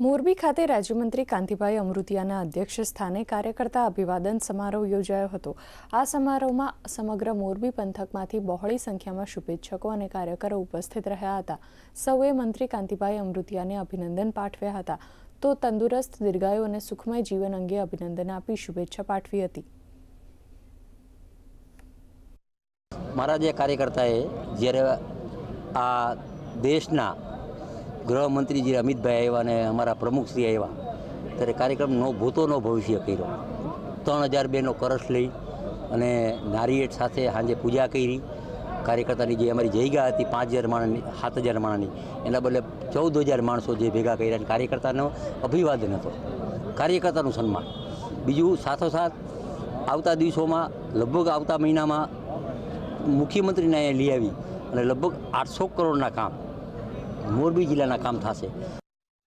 મોરબી ખાતે રાજ્યમંત્રી કાંતિભાઈ અમૃતિયાના અધ્યક્ષ સ્થાને કાર્યકર્તા અભિવાદન સમારોહ યોજાયો હતો. આ સમારોહમાં સમગ્ર મોરબી પંથકમાંથી બહોળી સંખ્યામાં શુભેચ્છકો અને કાર્યકરો ઉપસ્થિત રહ્યા હતા. સૌએ મંત્રી કાંતિભાઈ અમૃતિયાને અભિનંદન પાઠવ્યા હતા. તો તંદુરસ્ત, દીર્ઘાયુ અને સુખમય જીવન અંગે અભિનંદન આપી શુભેચ્છા પાઠવી હતી. મારા જે કાર્યકર્તાએ જ્યારે આ દેશના ગૃહમંત્રી જે અમિતભાઈ આવ્યા અને અમારા પ્રમુખશ્રી આવ્યા. ત્યારે કાર્યક્રમ નો ભૂતો નો ભવિષ્ય કર્યો. ત્રણ હજાર બેનો કરસ લઈ અને નારિયેટ સાથે સાંજે પૂજા કરી. કાર્યકર્તાની જે અમારી જયગા હતી, પાંચ હજાર માણસની, સાત હજાર માણસની, એના બદલે ચૌદ હજાર માણસો જે ભેગા કર્યા અને કાર્યકર્તાનો અભિવાદન હતો. કાર્યકર્તાનું સન્માન. બીજું સાથોસાથ આવતા દિવસોમાં, લગભગ આવતા મહિનામાં મુખ્યમંત્રીને અહીંયા લઈ આવી અને લગભગ આઠસો કરોડના કામ મોરબી જિલ્લાના કામ થશે.